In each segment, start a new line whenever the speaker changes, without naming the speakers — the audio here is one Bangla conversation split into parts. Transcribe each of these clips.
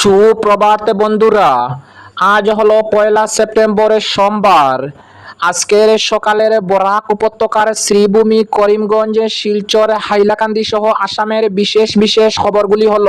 সুপ্রভাত বন্ধুরা আজ হলো পয়লা সেপ্টেম্বরের সোমবার আজকের সকালের বরাক উপত্যকার শ্রীভূমি করিমগঞ্জ শিলচর হাইলাকান্দি সহ আসামের বিশেষ বিশেষ খবরগুলি হল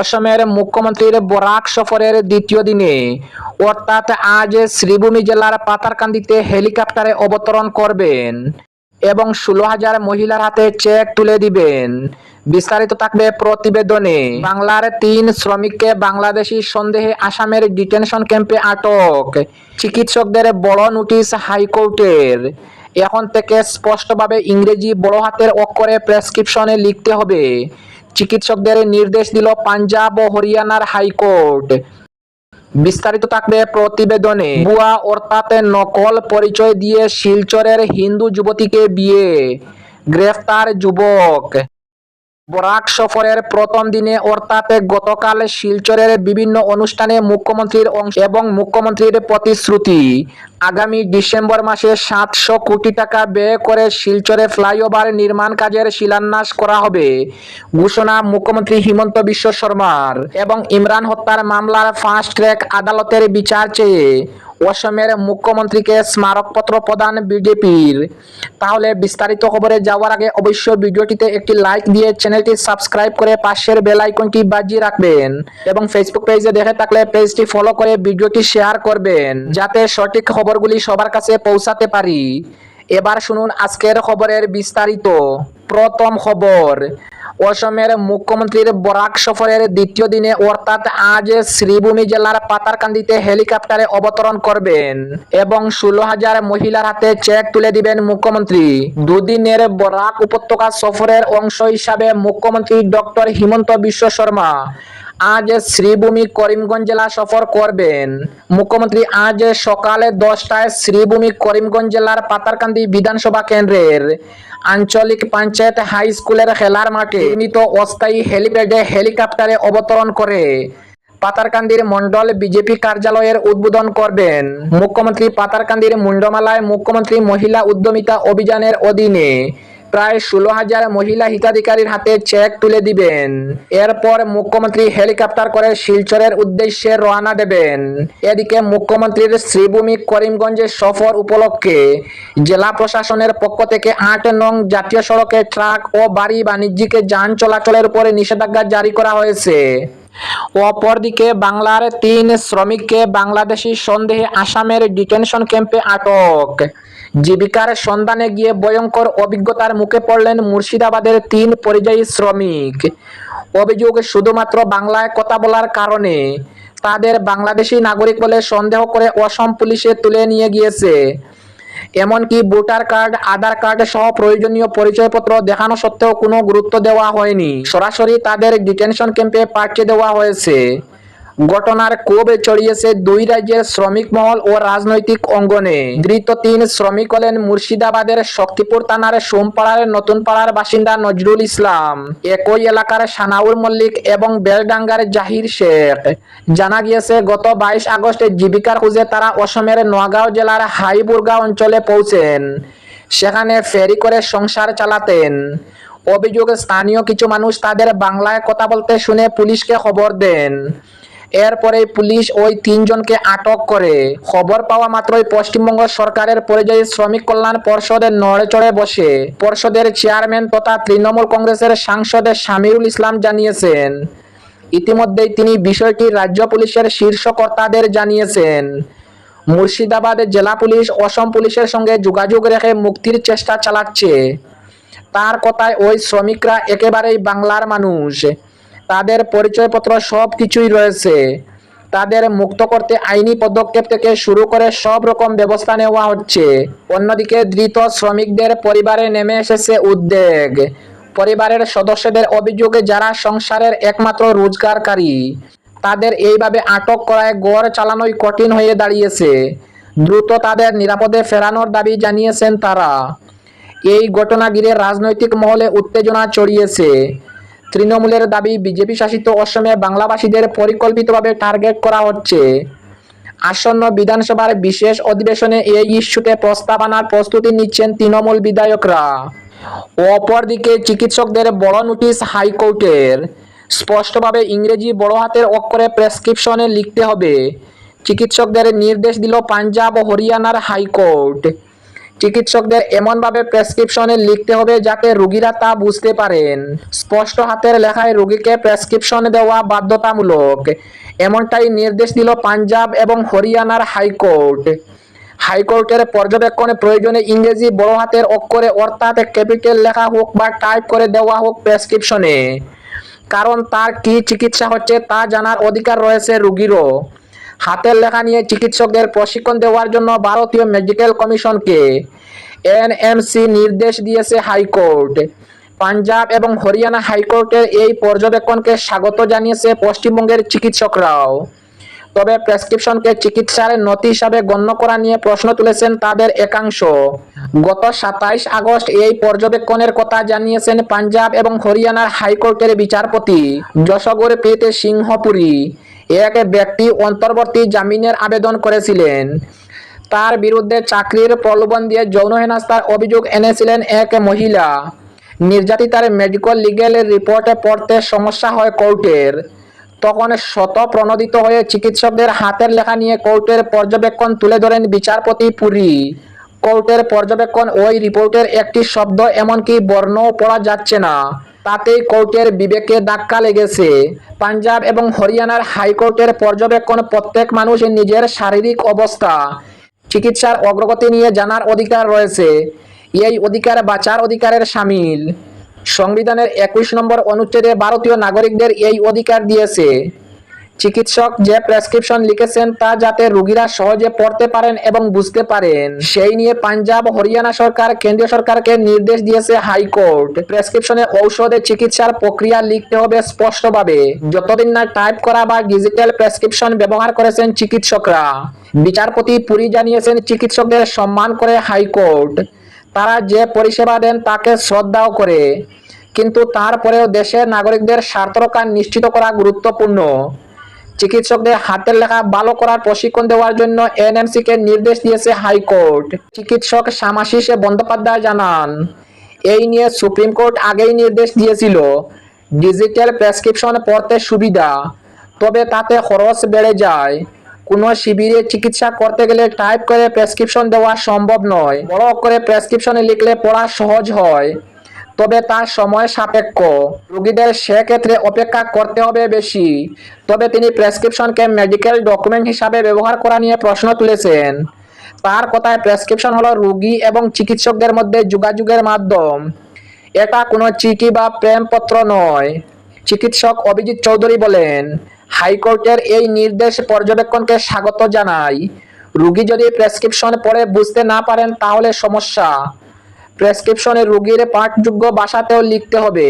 অসমের মুখ্যমন্ত্রীর বরাক সফরের দ্বিতীয় দিনে অর্থাৎ আজ শ্রীভূমি জেলার পাতারকান্দিতে হেলিকপ্টারে অবতরণ করবেন এবং ষোলো হাজার মহিলার হাতে চেক তুলে দিবেন বিস্তারিত থাকবে প্রতিবেদনে বাংলার তিন শ্রমিককে বাংলাদেশি সন্দেহে আসামের ডিটেনশন ক্যাম্পে আটক চিকিৎসকদের বড় নোটিশ হাইকোর্টের এখন থেকে স্পষ্টভাবে ইংরেজি বড় হাতের অক্ষরে প্রেসক্রিপশনে লিখতে হবে চিকিৎসকদের নির্দেশ দিল পাঞ্জাব ও হরিয়ানার হাইকোর্ট বিস্তারিত থাকবে প্রতিবেদনে বুয়া অর্থাৎ নকল পরিচয় দিয়ে শিলচরের হিন্দু যুবতীকে বিয়ে গ্রেফতার যুবক বরাক সফরের প্রথম দিনে অর্থাৎ গতকাল শিলচরের বিভিন্ন অনুষ্ঠানে মুখ্যমন্ত্রীর অংশ এবং মুখ্যমন্ত্রীর প্রতিশ্রুতি আগামী ডিসেম্বর মাসে সাতশো কোটি টাকা ব্যয় করে শিলচরে ফ্লাইওভার নির্মাণ কাজের শিলান্যাস করা হবে ঘোষণা মুখ্যমন্ত্রী হিমন্ত বিশ্ব শর্মার এবং ইমরান হত্যার মামলার ফাস্ট ট্র্যাক আদালতের বিচার চেয়ে অসমের মুখ্যমন্ত্রীকে স্মারকপত্র প্রদান বিজেপির তাহলে বিস্তারিত খবরে যাওয়ার আগে অবশ্যই ভিডিওটিতে একটি লাইক দিয়ে চ্যানেলটি সাবস্ক্রাইব করে পাশের বেল আইকনটি বাজিয়ে রাখবেন এবং ফেসবুক পেজে দেখে থাকলে পেজটি ফলো করে ভিডিওটি শেয়ার করবেন যাতে সঠিক খবরগুলি সবার কাছে পৌঁছাতে পারি এবার শুনুন আজকের খবরের বিস্তারিত প্রথম খবর অসমের মুখ্যমন্ত্রীর বরাক সফরের দ্বিতীয় দিনে অর্থাৎ আজ শ্রীভূমি জেলার পাতারকান্দিতে হেলিকপ্টারে অবতরণ করবেন এবং ষোলো হাজার মহিলার হাতে চেক তুলে দিবেন মুখ্যমন্ত্রী দুদিনের বরাক উপত্যকা সফরের অংশ হিসাবে মুখ্যমন্ত্রী ডক্টর হিমন্ত বিশ্ব শর্মা আজ শ্রীভূমি করিমগঞ্জ জেলা সফর করবেন মুখ্যমন্ত্রী আজ সকালে দশটায় শ্রীভূমি করিমগঞ্জ জেলার পাতারকান্দি বিধানসভা কেন্দ্রের আঞ্চলিক পঞ্চায়েত হাই স্কুলের খেলার মাঠে নির্মিত অস্থায়ী হেলিপ্যাডে হেলিকপ্টারে অবতরণ করে পাতারকান্দির মন্ডল বিজেপি কার্যালয়ের উদ্বোধন করবেন মুখ্যমন্ত্রী পাতারকান্দির মুন্ডমালায় মুখ্যমন্ত্রী মহিলা উদ্যমিতা অভিযানের অধীনে প্রায় ষোলো হাজার মহিলা হিতাধিকারীর হাতে চেক তুলে দিবেন এরপর মুখ্যমন্ত্রী হেলিকপ্টার করে শিলচরের উদ্দেশ্যে রওনা দেবেন এদিকে মুখ্যমন্ত্রীর শ্রীভূমি করিমগঞ্জের সফর উপলক্ষে জেলা প্রশাসনের পক্ষ থেকে আট নং জাতীয় সড়কে ট্রাক ও বাড়ি বাণিজ্যিক যান চলাচলের উপরে নিষেধাজ্ঞা জারি করা হয়েছে অপরদিকে বাংলার তিন শ্রমিককে বাংলাদেশি সন্দেহে আসামের ডিটেনশন ক্যাম্পে আটক জীবিকার সন্ধানে গিয়ে ভয়ঙ্কর অভিজ্ঞতার মুখে পড়লেন মুর্শিদাবাদের তিন পরিযায়ী শ্রমিক অভিযোগ শুধুমাত্র বাংলায় কথা বলার কারণে তাদের বাংলাদেশি নাগরিক বলে সন্দেহ করে অসম পুলিশে তুলে নিয়ে গিয়েছে এমনকি ভোটার কার্ড আধার কার্ড সহ প্রয়োজনীয় পরিচয়পত্র দেখানো সত্ত্বেও কোনো গুরুত্ব দেওয়া হয়নি সরাসরি তাদের ডিটেনশন ক্যাম্পে পাঠিয়ে দেওয়া হয়েছে ঘটনার কোবে চড়িয়েছে দুই রাজ্যের শ্রমিক মহল ও রাজনৈতিক অঙ্গনে ধৃত তিন শ্রমিক হলেন মুর্শিদাবাদের শক্তিপুর থানার সোমপাড়ার নতুন পাড়ার বাসিন্দা নজরুল ইসলাম একই এলাকার সানাউর মল্লিক এবং বেলডাঙ্গার জাহির শেখ জানা গিয়েছে গত বাইশ আগস্টে জীবিকার খুঁজে তারা অসমের নোয়াগাঁও জেলার হাইবুর্গা অঞ্চলে পৌঁছেন সেখানে ফেরি করে সংসার চালাতেন অভিযোগ স্থানীয় কিছু মানুষ তাদের বাংলায় কথা বলতে শুনে পুলিশকে খবর দেন এরপরে পুলিশ ওই তিনজনকে আটক করে খবর পাওয়া মাত্রই পশ্চিমবঙ্গ সরকারের পরিযায়ী শ্রমিক কল্যাণ পর্ষদের নড়েচড়ে বসে পর্ষদের চেয়ারম্যান তথা তৃণমূল কংগ্রেসের সাংসদ সামিরুল ইসলাম জানিয়েছেন ইতিমধ্যেই তিনি বিষয়টি রাজ্য পুলিশের শীর্ষকর্তাদের জানিয়েছেন মুর্শিদাবাদ জেলা পুলিশ অসম পুলিশের সঙ্গে যোগাযোগ রেখে মুক্তির চেষ্টা চালাচ্ছে তার কথায় ওই শ্রমিকরা একেবারেই বাংলার মানুষ তাদের পরিচয়পত্র সব কিছুই রয়েছে তাদের মুক্ত করতে আইনি পদক্ষেপ থেকে শুরু করে সব রকম ব্যবস্থা নেওয়া হচ্ছে অন্যদিকে ধৃত শ্রমিকদের পরিবারে নেমে এসেছে উদ্বেগ পরিবারের সদস্যদের অভিযোগে যারা সংসারের একমাত্র রোজগারকারী তাদের এইভাবে আটক করায় গড় চালানোই কঠিন হয়ে দাঁড়িয়েছে দ্রুত তাদের নিরাপদে ফেরানোর দাবি জানিয়েছেন তারা এই ঘটনা ঘিরে রাজনৈতিক মহলে উত্তেজনা চড়িয়েছে তৃণমূলের দাবি বিজেপি শাসিত অসমে বাংলাভাষীদের পরিকল্পিতভাবে টার্গেট করা হচ্ছে আসন্ন বিধানসভার বিশেষ অধিবেশনে এই ইস্যুতে প্রস্তাবনার প্রস্তুতি নিচ্ছেন তৃণমূল বিধায়করা অপরদিকে চিকিৎসকদের বড় নোটিশ হাইকোর্টের স্পষ্টভাবে ইংরেজি বড় হাতের অক্ষরে প্রেসক্রিপশনে লিখতে হবে চিকিৎসকদের নির্দেশ দিল পাঞ্জাব ও হরিয়ানার হাইকোর্ট চিকিৎসকদের এমনভাবে প্রেসক্রিপশনে লিখতে হবে যাতে রোগীরা তা বুঝতে পারেন স্পষ্ট হাতের লেখায় রোগীকে প্রেসক্রিপশন দেওয়া বাধ্যতামূলক এমনটাই নির্দেশ দিল পাঞ্জাব এবং হরিয়ানার হাইকোর্ট হাইকোর্টের পর্যবেক্ষণে প্রয়োজনে ইংরেজি বড় হাতের অক্ষরে অর্থাৎ ক্যাপিটাল লেখা হোক বা টাইপ করে দেওয়া হোক প্রেসক্রিপশনে কারণ তার কি চিকিৎসা হচ্ছে তা জানার অধিকার রয়েছে রোগীরও হাতের লেখা নিয়ে চিকিৎসকদের প্রশিক্ষণ দেওয়ার জন্য ভারতীয় মেডিকেল কমিশনকে এনএমসি নির্দেশ দিয়েছে হাইকোর্ট পাঞ্জাব এবং হরিয়ানা হাইকোর্টের এই পর্যবেক্ষণকে স্বাগত জানিয়েছে পশ্চিমবঙ্গের চিকিৎসকরাও তবে প্রেসক্রিপশনকে চিকিৎসার নথি হিসাবে গণ্য করা নিয়ে প্রশ্ন তুলেছেন তাদের একাংশ গত সাতাইশ আগস্ট এই পর্যবেক্ষণের কথা জানিয়েছেন পাঞ্জাব এবং হরিয়ানার হাইকোর্টের বিচারপতি যশোগর পেতে সিংহপুরী এক ব্যক্তি অন্তর্বর্তী জামিনের আবেদন করেছিলেন তার বিরুদ্ধে চাকরির প্রলোভন দিয়ে যৌন হেনাস্তার অভিযোগ এনেছিলেন এক মহিলা নির্যাতিতার মেডিকেল লিগেল রিপোর্টে পড়তে সমস্যা হয় কোর্টের তখন শত প্রণোদিত হয়ে চিকিৎসকদের হাতের লেখা নিয়ে কোর্টের পর্যবেক্ষণ তুলে ধরেন বিচারপতি পুরী কোর্টের পর্যবেক্ষণ ওই রিপোর্টের একটি শব্দ এমনকি বর্ণও পড়া যাচ্ছে না তাতেই কোর্টের বিবেকে ধাক্কা লেগেছে পাঞ্জাব এবং হরিয়ানার হাইকোর্টের পর্যবেক্ষণ প্রত্যেক মানুষের নিজের শারীরিক অবস্থা চিকিৎসার অগ্রগতি নিয়ে জানার অধিকার রয়েছে এই অধিকার বাঁচার অধিকারের সামিল সংবিধানের একুশ নম্বর অনুচ্ছেদে ভারতীয় নাগরিকদের এই অধিকার দিয়েছে চিকিৎসক যে প্রেসক্রিপশন লিখেছেন তা যাতে রোগীরা সহজে পড়তে পারেন এবং বুঝতে পারেন সেই নিয়ে পাঞ্জাব হরিয়ানা সরকার কেন্দ্রীয় সরকারকে নির্দেশ দিয়েছে হাইকোর্ট প্রেসক্রিপশনে ঔষধে চিকিৎসার প্রক্রিয়া লিখতে হবে স্পষ্টভাবে যতদিন না টাইপ করা বা ডিজিটাল প্রেসক্রিপশন ব্যবহার করেছেন চিকিৎসকরা বিচারপতি পুরি জানিয়েছেন চিকিৎসকদের সম্মান করে হাইকোর্ট তারা যে পরিষেবা দেন তাকে শ্রদ্ধাও করে কিন্তু তারপরেও দেশের নাগরিকদের স্বার্থরক্ষা নিশ্চিত করা গুরুত্বপূর্ণ চিকিৎসকদের হাতের লেখা ভালো করার প্রশিক্ষণ দেওয়ার জন্য এনএমসি কে নির্দেশ দিয়েছে হাইকোর্ট চিকিৎসক শ্যামাশিস বন্দ্যোপাধ্যায় জানান এই নিয়ে সুপ্রিম কোর্ট আগেই নির্দেশ দিয়েছিল ডিজিটাল প্রেসক্রিপশন পড়তে সুবিধা তবে তাতে খরচ বেড়ে যায় কোনো শিবিরে চিকিৎসা করতে গেলে টাইপ করে প্রেসক্রিপশন দেওয়া সম্ভব নয় বড় করে প্রেসক্রিপশনে লিখলে পড়া সহজ হয় তবে তা সময় সাপেক্ষ রোগীদের সেক্ষেত্রে অপেক্ষা করতে হবে বেশি তবে তিনি প্রেসক্রিপশনকে মেডিকেল ডকুমেন্ট হিসাবে ব্যবহার করা নিয়ে প্রশ্ন তুলেছেন তার কথায় প্রেসক্রিপশন হলো রোগী এবং চিকিৎসকদের মধ্যে যোগাযোগের মাধ্যম এটা কোনো চিকি বা প্রেমপত্র নয় চিকিৎসক অভিজিৎ চৌধুরী বলেন হাইকোর্টের এই নির্দেশ পর্যবেক্ষণকে স্বাগত জানাই রুগী যদি প্রেসক্রিপশন পরে বুঝতে না পারেন তাহলে সমস্যা প্রেসক্রিপশনে রোগীর পাঠযোগ্য ভাষাতেও লিখতে হবে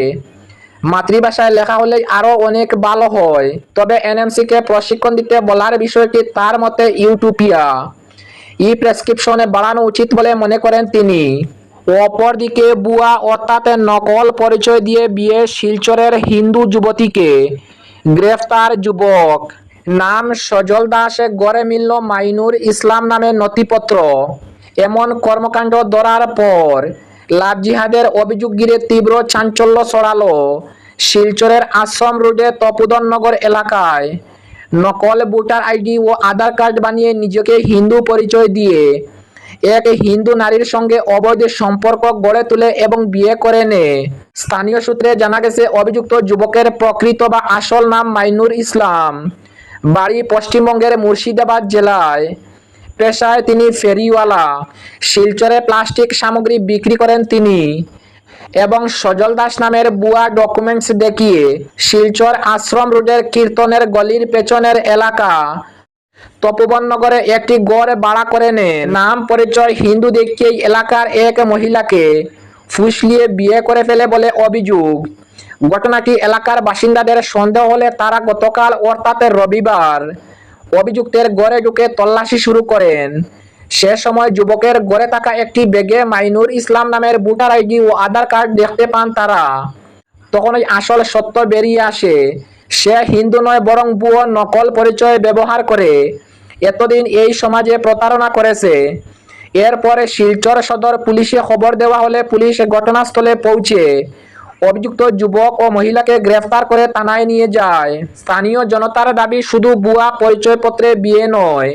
মাতৃভাষায় লেখা হলে আরও অনেক ভালো হয় তবে এনএমসিকে প্রশিক্ষণ দিতে বলার বিষয়টি তার মতে ইউটোপিয়া ই প্রেসক্রিপশনে বাড়ানো উচিত বলে মনে করেন তিনি অপরদিকে বুয়া অর্থাৎ নকল পরিচয় দিয়ে বিয়ে শিলচরের হিন্দু যুবতীকে গ্রেফতার যুবক নাম সজল দাস গড়ে মিলল মাইনুর ইসলাম নামে নথিপত্র এমন কর্মকাণ্ড ধরার পর লাভ জিহাদের অভিযোগ গিরে তীব্র চাঞ্চল্য সরাল শিলচরের আশ্রম রোডে নগর এলাকায় নকল ভোটার আইডি ও আধার কার্ড বানিয়ে নিজেকে হিন্দু পরিচয় দিয়ে এক হিন্দু নারীর সঙ্গে অবৈধ সম্পর্ক গড়ে তোলে এবং বিয়ে করে নেয় স্থানীয় সূত্রে জানা গেছে অভিযুক্ত যুবকের প্রকৃত বা আসল নাম মাইনুর ইসলাম বাড়ি পশ্চিমবঙ্গের মুর্শিদাবাদ জেলায় পেশায় তিনি ফেরিওয়ালা শিলচরে প্লাস্টিক সামগ্রী বিক্রি করেন তিনি এবং সজল দাস নামের বুয়া ডকুমেন্টস দেখিয়ে শিলচর আশ্রম রোডের কীর্তনের গলির পেছনের এলাকা তপবনগরে একটি গড় বাড়া করে নে নাম পরিচয় হিন্দু দেখিয়ে এলাকার এক মহিলাকে ফুসলিয়ে বিয়ে করে ফেলে বলে অভিযোগ ঘটনাটি এলাকার বাসিন্দাদের সন্দেহ হলে তারা গতকাল অর্থাৎ রবিবার অভিযুক্তের গড়ে ঢুকে তল্লাশি শুরু করেন সে সময় যুবকের গড়ে থাকা একটি ব্যাগে মাইনুর ইসলাম নামের ভোটার আইডি ও আধার কার্ড দেখতে পান তারা তখনই আসল সত্য বেরিয়ে আসে সে হিন্দু নয় বরং বুয় নকল পরিচয় ব্যবহার করে এতদিন এই সমাজে প্রতারণা করেছে এরপরে শিলচর সদর পুলিশে খবর দেওয়া হলে পুলিশ ঘটনাস্থলে পৌঁছে অভিযুক্ত যুবক ও মহিলাকে গ্রেফতার করে থানায় নিয়ে যায় স্থানীয় জনতার দাবি শুধু বুয়া পরিচয়পত্রে বিয়ে নয়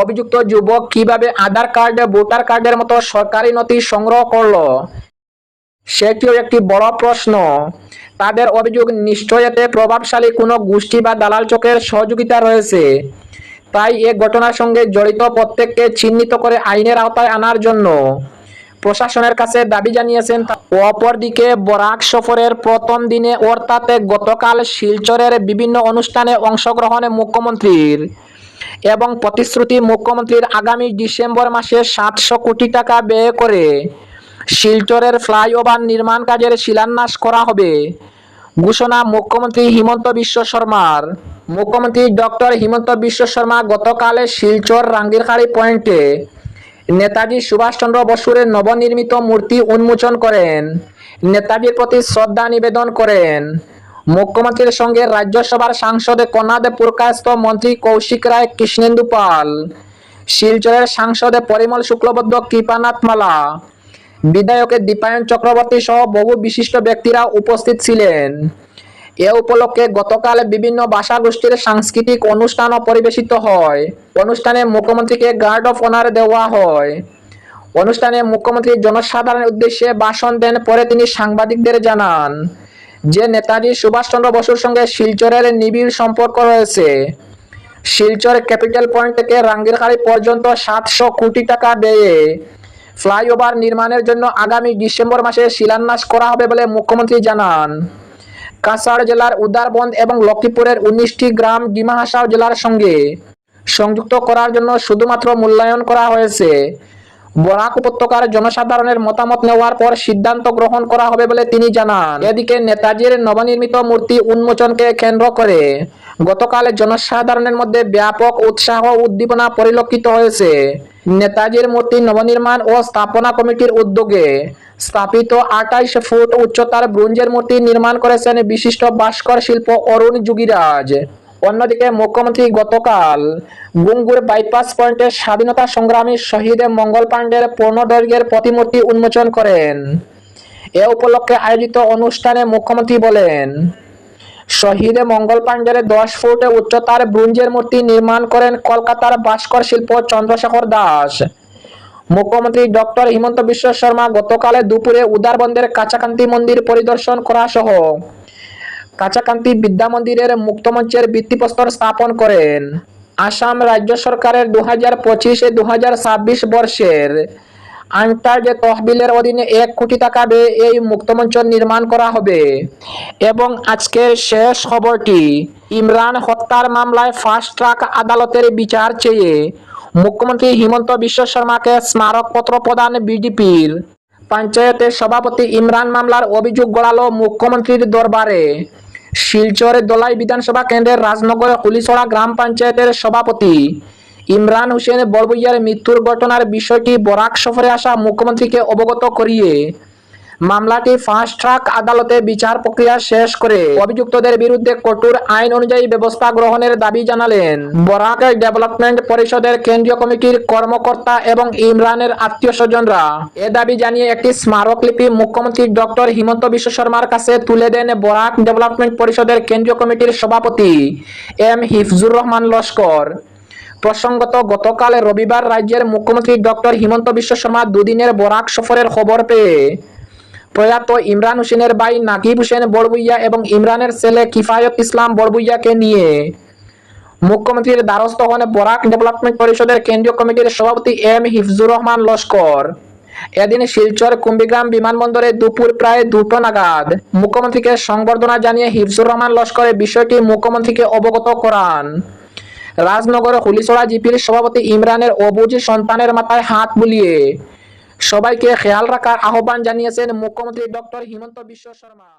অভিযুক্ত যুবক কিভাবে আধার কার্ড ভোটার কার্ডের মতো সরকারি নথি সংগ্রহ করল সেটিও একটি বড় প্রশ্ন তাদের অভিযোগ নিশ্চয়তে প্রভাবশালী কোনো গোষ্ঠী বা দালাল চোখের সহযোগিতা রয়েছে তাই এ ঘটনার সঙ্গে জড়িত প্রত্যেককে চিহ্নিত করে আইনের আওতায় আনার জন্য প্রশাসনের কাছে দাবি জানিয়েছেন অপরদিকে বরাক সফরের প্রথম দিনে অর্থাৎ গতকাল শিলচরের বিভিন্ন অনুষ্ঠানে অংশগ্রহণে মুখ্যমন্ত্রীর এবং প্রতিশ্রুতি মুখ্যমন্ত্রীর আগামী ডিসেম্বর মাসে সাতশো কোটি টাকা ব্যয় করে শিলচরের ফ্লাইওভার নির্মাণ কাজের শিলান্যাস করা হবে ঘোষণা মুখ্যমন্ত্রী হিমন্ত বিশ্ব শর্মার মুখ্যমন্ত্রী ডক্টর হিমন্ত বিশ্ব শর্মা গতকালে শিলচর রাঙ্গিরখাড়ি পয়েন্টে নেতাজি সুভাষচন্দ্র বসুরের নবনির্মিত মূর্তি উন্মোচন করেন নেতাজির প্রতি শ্রদ্ধা নিবেদন করেন মুখ্যমন্ত্রীর সঙ্গে রাজ্যসভার সাংসদ কনাদে পুরকাস্ত মন্ত্রী কৌশিক রায় কৃষ্ণেন্দু পাল শিলচরের সাংসদে পরিমল শুক্লবদ্ধ কৃপানাথ মালা বিধায়কের দীপায়ন চক্রবর্তী সহ বহু বিশিষ্ট ব্যক্তিরা উপস্থিত ছিলেন এ উপলক্ষে গতকাল বিভিন্ন ভাষা গোষ্ঠীর সাংস্কৃতিক অনুষ্ঠানও পরিবেশিত হয় অনুষ্ঠানে মুখ্যমন্ত্রীকে গার্ড অফ অনার দেওয়া হয় অনুষ্ঠানে মুখ্যমন্ত্রী জনসাধারণের উদ্দেশ্যে ভাষণ দেন পরে তিনি সাংবাদিকদের জানান যে নেতাজি সুভাষচন্দ্র বসুর সঙ্গে শিলচরের নিবিড় সম্পর্ক রয়েছে শিলচর ক্যাপিটাল পয়েন্ট থেকে রাঙ্গিরখাড়ি পর্যন্ত সাতশো কোটি টাকা ব্যয়ে ফ্লাইওভার নির্মাণের জন্য আগামী ডিসেম্বর মাসে শিলান্যাস করা হবে বলে মুখ্যমন্ত্রী জানান কাছাড় জেলার উদারবন্দ এবং লক্ষ্মীপুরের উনিশটি গ্রাম ডিমাহাসাও জেলার সঙ্গে সংযুক্ত করার জন্য শুধুমাত্র মূল্যায়ন করা হয়েছে বরাক উপত্যকার জনসাধারণের মতামত নেওয়ার পর সিদ্ধান্ত গ্রহণ করা হবে বলে তিনি জানান এদিকে নেতাজির নবনির্মিত মূর্তি উন্মোচনকে কেন্দ্র করে গতকাল জনসাধারণের মধ্যে ব্যাপক উৎসাহ উদ্দীপনা পরিলক্ষিত হয়েছে নেতাজির মূর্তি নবনির্মাণ ও স্থাপনা কমিটির উদ্যোগে স্থাপিত আটাইশ ফুট উচ্চতার ব্রোঞ্জের মূর্তি নির্মাণ করেছেন বিশিষ্ট ভাস্কর শিল্প অরুণ যুগিরাজ অন্যদিকে মুখ্যমন্ত্রী গতকাল গুঙ্গুর বাইপাস পয়েন্টে স্বাধীনতা সংগ্রামী শহীদ মঙ্গল পাণ্ডের পূর্ণদৈর্ঘ্যের প্রতিমূর্তি উন্মোচন করেন এ উপলক্ষে আয়োজিত অনুষ্ঠানে মুখ্যমন্ত্রী বলেন শহীদ মঙ্গল পাণ্ডের দশ ফুট উচ্চতার ব্রুঞ্জের মূর্তি নির্মাণ করেন কলকাতার ভাস্কর শিল্প চন্দ্রশেখর দাস মুখ্যমন্ত্রী ডক্টর হিমন্ত বিশ্ব শর্মা গতকালে দুপুরে উদারবন্দের কাছাকান্তি মন্দির পরিদর্শন করা সহ কাছাকান্তি বিদ্যা মন্দিরের মুক্তমঞ্চের ভিত্তিপ্রস্তর স্থাপন করেন আসাম রাজ্য সরকারের দু হাজার পঁচিশে দু হাজার ছাব্বিশ বর্ষের আন্তর্জে তহবিলের অধীনে এক কোটি টাকা ব্যয়ে এই মুক্তমঞ্চ নির্মাণ করা হবে এবং আজকের শেষ খবরটি ইমরান হত্যার মামলায় ফাস্ট ট্রাক আদালতের বিচার চেয়ে মুখ্যমন্ত্রী হিমন্ত বিশ্ব শর্মাকে স্মারকপত্র প্রদান বিজেপির পঞ্চায়েতের সভাপতি ইমরান মামলার অভিযোগ গড়ালো মুখ্যমন্ত্রীর দরবারে শিলচরের দলাই বিধানসভা কেন্দ্রের রাজনগর কুলিছড়া গ্রাম পঞ্চায়েতের সভাপতি ইমরান হোসেন বড়বইয়ার মৃত্যুর ঘটনার বিষয়টি বরাক সফরে আসা মুখ্যমন্ত্রীকে অবগত করিয়ে মামলাটি ফাস্ট ট্রাক আদালতে বিচার প্রক্রিয়া শেষ করে অভিযুক্তদের বিরুদ্ধে কঠোর আইন অনুযায়ী ব্যবস্থা গ্রহণের দাবি জানালেন বরাক ডেভেলপমেন্ট পরিষদের কেন্দ্রীয় কমিটির কর্মকর্তা এবং ইমরানের আত্মীয় স্বজনরা এ দাবি জানিয়ে একটি স্মারকলিপি মুখ্যমন্ত্রী ডক্টর হিমন্ত বিশ্ব শর্মার কাছে তুলে দেন বরাক ডেভেলপমেন্ট পরিষদের কেন্দ্রীয় কমিটির সভাপতি এম হিফজুর রহমান লস্কর প্রসঙ্গত গতকাল রবিবার রাজ্যের মুখ্যমন্ত্রী ডক্টর হিমন্ত বিশ্ব শর্মা দুদিনের বরাক সফরের খবর পেয়ে প্রয়াত ইমরান হোসেনের ভাই নাকিব হোসেন বড়বুইয়া এবং ইমরানের ছেলে কিফায়ত ইসলাম বড়বুইয়াকে নিয়ে মুখ্যমন্ত্রীর দ্বারস্থ হন বরাক ডেভেলপমেন্ট পরিষদের কেন্দ্রীয় কমিটির সভাপতি এম হিফজুর রহমান লস্কর এদিন শিলচর কুম্বিগ্রাম বিমানবন্দরে দুপুর প্রায় দুটো নাগাদ মুখ্যমন্ত্রীকে সংবর্ধনা জানিয়ে হিফজুর রহমান লস্করের বিষয়টি মুখ্যমন্ত্রীকে অবগত করান রাজনগর হুলিছড়া জিপির সভাপতি ইমরানের অবুজি সন্তানের মাথায় হাত বুলিয়ে সবাইকে খেয়াল রাখার আহ্বান জানিয়েছেন মুখ্যমন্ত্রী ডক্টর হিমন্ত বিশ্ব শর্মা